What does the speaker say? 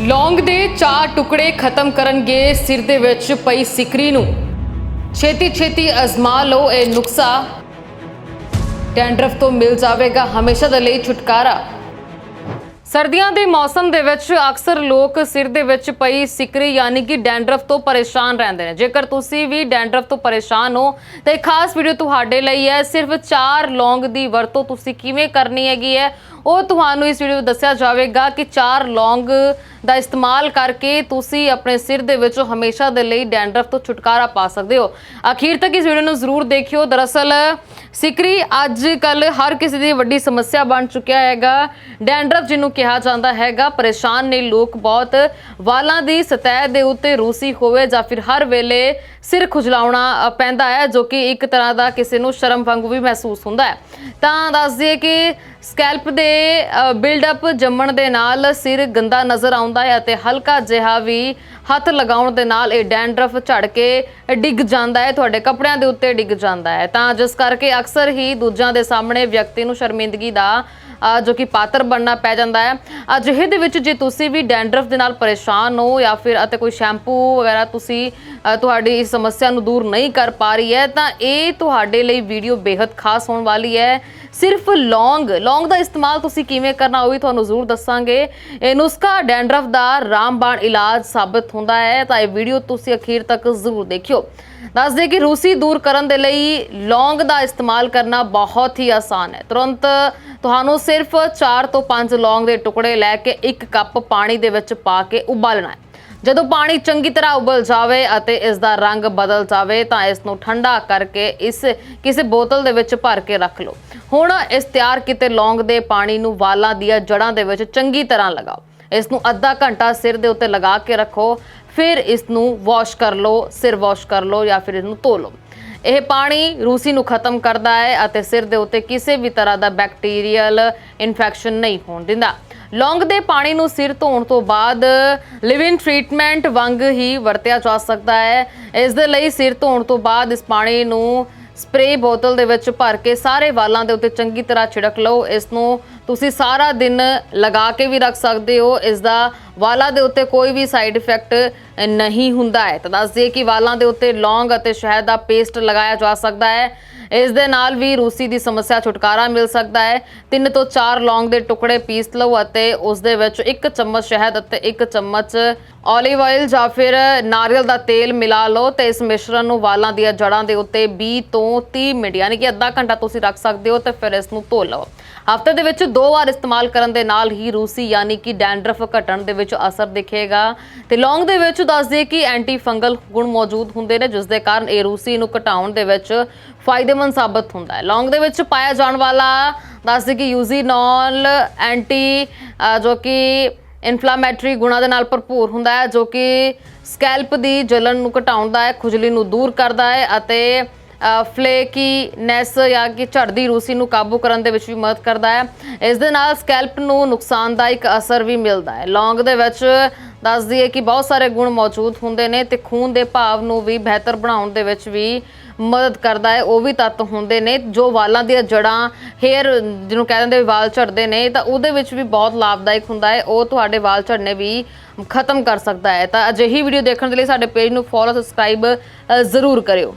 ਲੌਂਗ ਦੇ ਚਾਰ ਟੁਕੜੇ ਖਤਮ ਕਰਨਗੇ ਸਿਰ ਦੇ ਵਿੱਚ ਪਈ ਸਿਕਰੀ ਨੂੰ। ਛੇਤੀ ਛੇਤੀ ਅਜ਼ਮਾ ਲਓ ਇਹ ਨੁਕਸਾ। ਡੈਂਡਰਫ ਤੋਂ ਮਿਲ ਜਾਵੇਗਾ ਹਮੇਸ਼ਾ ਦੇ ਲਈ ਛੁਟਕਾਰਾ। ਸਰਦੀਆਂ ਦੇ ਮੌਸਮ ਦੇ ਵਿੱਚ ਅਕਸਰ ਲੋਕ ਸਿਰ ਦੇ ਵਿੱਚ ਪਈ ਸਿਕਰੀ ਯਾਨੀ ਕਿ ਡੈਂਡਰਫ ਤੋਂ ਪਰੇਸ਼ਾਨ ਰਹਿੰਦੇ ਨੇ। ਜੇਕਰ ਤੁਸੀਂ ਵੀ ਡੈਂਡਰਫ ਤੋਂ ਪਰੇਸ਼ਾਨ ਹੋ, ਤਾਂ ਇਹ ਖਾਸ ਵੀਡੀਓ ਤੁਹਾਡੇ ਲਈ ਹੈ। ਸਿਰਫ 4 ਲੌਂਗ ਦੀ ਵਰਤੋਂ ਤੁਸੀਂ ਕਿਵੇਂ ਕਰਨੀ ਹੈਗੀ ਹੈ, ਉਹ ਤੁਹਾਨੂੰ ਇਸ ਵੀਡੀਓ ਵਿੱਚ ਦੱਸਿਆ ਜਾਵੇਗਾ ਕਿ 4 ਲੌਂਗ ਦਾ ਇਸਤੇਮਾਲ ਕਰਕੇ ਤੁਸੀਂ ਆਪਣੇ ਸਿਰ ਦੇ ਵਿੱਚੋਂ ਹਮੇਸ਼ਾ ਦੇ ਲਈ ਡੈਂਡਰਫ ਤੋਂ ਛੁਟਕਾਰਾ ਪਾ ਸਕਦੇ ਹੋ। ਅਖੀਰ ਤੱਕ ਇਸ ਵੀਡੀਓ ਨੂੰ ਜ਼ਰੂਰ ਦੇਖਿਓ। ਦਰਅਸਲ ਸਿਕਰੀ, ਅੱਜ ਕੱਲ ਹਰ ਕਿਸੇ ਦੀ ਵੱਡੀ ਸਮੱਸਿਆ ਬਣ ਚੁੱਕਿਆ ਹੈਗਾ। ਡੈਂਡਰਫ ਜਿਹਨੂੰ ਕਿਹਾ ਜਾਂਦਾ ਹੈਗਾ, ਪਰੇਸ਼ਾਨ ਨੇ ਲੋਕ ਬਹੁਤ। ਵਾਲਾਂ ਦੀ ਸਤਹ ਦੇ ਉੱਤੇ ਰੂਸੀ ਹੋਵੇ ਜਾਂ ਫਿਰ ਹਰ ਵੇਲੇ ਸਿਰ ਖੁਜਲਾਉਣਾ ਪੈਂਦਾ ਹੈ, ਜੋ ਕਿ ਇੱਕ ਤਰ੍ਹਾਂ ਦਾ ਕਿਸੇ ਨੂੰ ਸ਼ਰਮ ਵਾਂਗੂ ਵੀ ਮਹਿਸੂਸ ਹੁੰਦਾ ਹੈ। ਤਾਂ ਦੱਸ ਦਈਏ ਕਿ ਸਕੈਲਪ ਦੇ ਬਿਲਡ ਜੰਮਣ ਦੇ ਨਾਲ ਸਿਰ ਗੰਦਾ ਨਜ਼ਰ ਆਉਂਦਾ ਹੈ ਅਤੇ ਹਲਕਾ ਜਿਹਾ ਵੀ ਹੱਥ ਲਗਾਉਣ ਦੇ ਨਾਲ ਇਹ ਡੈਂਡਰਫ ਝੜ ਕੇ ਡਿੱਗ ਜਾਂਦਾ ਹੈ, ਤੁਹਾਡੇ ਕੱਪੜਿਆਂ ਦੇ ਉੱਤੇ ਡਿੱਗ ਜਾਂਦਾ ਹੈ। ਤਾਂ ਜਿਸ ਕਰਕੇ ਅਕਸਰ ਹੀ ਦੂਜਿਆਂ ਦੇ ਸਾਹਮਣੇ ਵਿਅਕਤੀ ਨੂੰ ਸ਼ਰਮਿੰਦਗੀ ਦਾ ਜੋ ਕਿ ਪਾਤਰ ਬਣਨਾ ਪੈ ਜਾਂਦਾ ਹੈ। ਅਜਿਹੇ ਦੇ ਵਿੱਚ ਜੇ ਤੁਸੀਂ ਵੀ ਡੈਂਡਰਫ ਦੇ ਨਾਲ ਪਰੇਸ਼ਾਨ ਹੋ ਜਾਂ ਫਿਰ ਅਤੇ ਕੋਈ ਸ਼ੈਂਪੂ ਵਗੈਰਾ ਤੁਸੀਂ ਤੁਹਾਡੀ ਇਸ ਸਮੱਸਿਆ ਨੂੰ ਦੂਰ ਨਹੀਂ ਕਰ ਪਾ ਰਹੀ ਹੈ, ਤਾਂ ਇਹ ਤੁਹਾਡੇ ਲਈ ਵੀਡੀਓ ਬੇहद ਖਾਸ ਹੋਣ ਵਾਲੀ ਹੈ। ਸਿਰਫ ਲੌਂਗ ਲੌਂਗ ਦਾ ਇਸਤੇਮਾਲ ਤੁਸੀਂ ਕਿਵੇਂ ਕਰਨਾ ਉਹ ਵੀ ਤੁਹਾਨੂੰ ਜ਼ਰੂਰ ਦੱਸਾਂਗੇ। ਇਹ ਨੁਸਖਾ ਡੈਂਡਰਫ ਦਾ ਰਾਮਬਾਣ ਇਲਾਜ ਸਾਬਤ ਹੁੰਦਾ ਹੈ, ਤਾਂ ਇਹ ਵੀਡੀਓ ਤੁਸੀਂ ਅਖੀਰ ਤੱਕ ਜ਼ਰੂਰ ਦੇਖਿਓ। ਦੱਸ ਦੇ ਕਿ ਰੂਸੀ ਦੂਰ ਕਰਨ ਦੇ ਲਈ ਲੌਂਗ ਦਾ ਇਸਤੇਮਾਲ ਕਰਨਾ ਬਹੁਤ ਹੀ ਆਸਾਨ ਹੈ। ਤੁਰੰਤ ਤੁਹਾਨੂੰ ਸਿਰਫ 4 ਤੋਂ 5 ਲੌਂਗ ਦੇ ਟੁਕੜੇ ਲੈ ਕੇ ਇੱਕ ਕੱਪ ਪਾਣੀ ਦੇ ਵਿੱਚ ਪਾ ਕੇ ਉਬਾਲਣਾ ਹੈ। ਜਦੋਂ ਪਾਣੀ ਚੰਗੀ ਤਰ੍ਹਾਂ ਉਬਲ ਜਾਵੇ ਅਤੇ ਇਸ ਦਾ ਰੰਗ ਬਦਲ ਜਾਵੇ ਤਾਂ ਇਸ ਨੂੰ ਠੰਡਾ ਕਰਕੇ ਇਸ ਕਿਸੇ ਬੋਤਲ ਦੇ ਵਿੱਚ ਭਰ ਕੇ ਰੱਖ ਲਓ। ਹੁਣ ਇਸ ਤਿਆਰ ਕੀਤੇ ਲੌਂਗ ਦੇ ਪਾਣੀ ਨੂੰ ਵਾਲਾਂ ਦੀਆਂ ਜੜ੍ਹਾਂ ਦੇ ਵਿੱਚ ਚੰਗੀ ਤਰ੍ਹਾਂ ਲਗਾਓ। ਇਸ ਨੂੰ ਅੱਧਾ ਘੰਟਾ ਸਿਰ ਦੇ ਉੱਤੇ ਲਗਾ ਕੇ ਰੱਖੋ। ਫਿਰ ਇਸ ਨੂੰ ਵਾਸ਼ ਕਰ ਲਓ, ਸਿਰ ਵਾਸ਼ ਕਰ ਲਓ ਜਾਂ ਫਿਰ ਇਹਨੂੰ ਧੋ ਲਓ। ਇਹ ਪਾਣੀ ਰੂਸੀ ਨੂੰ ਖਤਮ ਕਰਦਾ ਹੈ ਅਤੇ ਸਿਰ ਦੇ ਉੱਤੇ ਕਿਸੇ ਵੀ ਤਰ੍ਹਾਂ ਦਾ ਬੈਕਟੀਰੀਅਲ ਇਨਫੈਕਸ਼ਨ ਨਹੀਂ ਹੋਣ ਦਿੰਦਾ। ਲੌਂਗ ਦੇ ਪਾਣੀ ਨੂੰ ਸਿਰ ਧੋਣ ਤੋਂ ਬਾਅਦ ਲਿਵ ਇਨ ਟ੍ਰੀਟਮੈਂਟ ਵਾਂਗ ਹੀ ਵਰਤਿਆ ਜਾ ਸਕਦਾ ਹੈ। ਇਸ ਦੇ ਲਈ ਸਿਰ ਧੋਣ ਤੋਂ ਬਾਅਦ ਇਸ ਪਾਣੀ ਨੂੰ ਸਪਰੇ ਬੋਤਲ ਦੇ ਵਿੱਚ ਭਰ ਕੇ ਸਾਰੇ ਵਾਲਾਂ ਦੇ ਉੱਤੇ ਚੰਗੀ ਤਰ੍ਹਾਂ ਛਿੜਕ ਲਓ। ਇਸ ਨੂੰ ਤੁਸੀਂ ਸਾਰਾ ਦਿਨ ਲਗਾ ਕੇ ਵੀ ਰੱਖ ਸਕਦੇ ਹੋ। ਇਸ ਦਾ ਵਾਲਾਂ ਦੇ ਉੱਤੇ ਕੋਈ ਵੀ ਸਾਈਡ ਇਫੈਕਟ ਨਹੀਂ ਹੁੰਦਾ ਹੈ। ਤਾਂ ਦੱਸ ਦਈਏ ਕਿ ਵਾਲਾਂ ਦੇ ਉੱਤੇ ਲੌਂਗ ਅਤੇ ਸ਼ਹਿਦ ਦਾ ਪੇਸਟ ਲਗਾਇਆ ਜਾ ਸਕਦਾ ਹੈ। ਇਸ ਦੇ ਨਾਲ ਵੀ ਰੂਸੀ ਦੀ ਸਮੱਸਿਆ ਛੁਟਕਾਰਾ ਮਿਲ ਸਕਦਾ ਹੈ। ਤਿੰਨ ਤੋਂ ਚਾਰ ਲੌਂਗ ਦੇ ਟੁਕੜੇ ਪੀਸ ਲਓ ਅਤੇ ਉਸ ਦੇ ਵਿੱਚ ਇੱਕ ਚਮਚ ਸ਼ਹਿਦ ਅਤੇ ਇੱਕ ਚਮਚ 올ਿਵ ਆਇਲ ਜਾਂ ਫਿਰ ਨਾਰੀਅਲ ਦਾ ਤੇਲ ਮਿਲਾ ਲਓ ਤੇ ਇਸ ਮਿਸ਼ਰਣ ਨੂੰ ਵਾਲਾਂ ਦੀਆਂ ਜੜ੍ਹਾਂ ਦੇ ਉੱਤੇ 20 ਤੋਂ 30 ਮਿੰਟ, ਯਾਨੀ ਕਿ ਅੱਧਾ ਘੰਟਾ ਤੁਸੀਂ ਰੱਖ ਸਕਦੇ ਹੋ ਤੇ ਫਿਰ ਇਸ ਨੂੰ ਧੋ ਲਓ। ਹਫ਼ਤੇ ਦੇ ਵਿੱਚ ਦੋ ਵਾਰ ਇਸਤੇਮਾਲ ਕਰਨ ਦੇ ਨਾਲ ਹੀ ਰੂਸੀ, ਯਾਨੀ ਕਿ ਡੈਂਡਰਫ ਘਟਣ ਦੇ ਵਿੱਚ ਅਸਰ ਦਿਖੇਗਾ। ਤੇ ਲੌਂਗ ਦੇ ਵਿੱਚ ਦੱਸ ਕਿ ਐਂਟੀ ਫੰਗਲ ਗੁਣ ਮੌਜੂਦ ਹੁੰਦੇ ਨੇ ਜਿਸ ਦੇ ਕਾਰਨ ਇਹ ਰੂਸੀ ਨੂੰ ਘਟਾਉਣ ਦੇ ਵਿੱਚ ਫਾਇਦੇਮੰਦ ਸਾਬਤ ਹੁੰਦਾ ਹੈ। ਲੌਂਗ ਦੇ ਵਿੱਚ ਪਾਇਆ ਜਾਣ ਵਾਲਾ ਦੱਸ ਕਿ ਯੂਜ਼ੀਨੋਲ ਐਂਟੀ ਜੋ ਕਿ ਇਨਫਲਾਮੇਟਰੀ ਗੁਣਾਂ ਦੇ ਨਾਲ ਭਰਪੂਰ ਹੁੰਦਾ ਹੈ, ਜੋ ਕਿ ਸਕੈਲਪ ਦੀ ਜਲਨ ਨੂੰ ਘਟਾਉਂਦਾ ਹੈ, ਖੁਜਲੀ ਨੂੰ ਦੂਰ ਕਰਦਾ ਹੈ ਅਤੇ ਫਲੇਕੀਨੈਸ ਜਾਂ ਕਿ ਝੜਦੀ ਰੂਸੀ ਨੂੰ ਕਾਬੂ ਕਰਨ ਦੇ ਵਿੱਚ ਵੀ ਮਦਦ ਕਰਦਾ ਹੈ। ਇਸ ਦੇ ਨਾਲ ਸਕੈਲਪ ਨੂੰ ਨੁਕਸਾਨਦਾਇਕ ਅਸਰ ਵੀ ਮਿਲਦਾ ਹੈ। ਲੌਂਗ ਦੇ ਵਿੱਚ ਦੱਸ ਦਈਏ ਕਿ ਬਹੁਤ ਸਾਰੇ ਗੁਣ ਮੌਜੂਦ ਹੁੰਦੇ ਨੇ ਤੇ ਖੂਨ ਦੇ ਭਾਵ ਨੂੰ ਵੀ ਬਿਹਤਰ ਬਣਾਉਣ ਦੇ ਵਿੱਚ ਵੀ ਮਦਦ ਕਰਦਾ ਹੈ। ਉਹ ਵੀ ਤੱਤ ਹੁੰਦੇ ਨੇ ਜੋ ਵਾਲਾਂ ਦੀਆਂ ਜੜਾਂ, ਹੇਅਰ ਜਿਹਨੂੰ ਕਹਿੰਦੇ ਨੇ ਵਾਲ ਝੜਦੇ ਨੇ ਤਾਂ ਉਹਦੇ ਵਿੱਚ ਵੀ ਬਹੁਤ ਲਾਭਦਾਇਕ ਹੁੰਦਾ ਹੈ। ਉਹ ਤੁਹਾਡੇ ਵਾਲ ਝੜਨੇ ਵੀ ਖਤਮ ਕਰ ਸਕਦਾ ਹੈ। ਤਾਂ ਅਜਿਹੀ ਵੀਡੀਓ ਦੇਖਣ ਦੇ ਲਈ ਸਾਡੇ ਪੇਜ ਨੂੰ ਫੋਲੋ ਸਬਸਕ੍ਰਾਈਬ ਜ਼ਰੂਰ ਕਰਿਓ।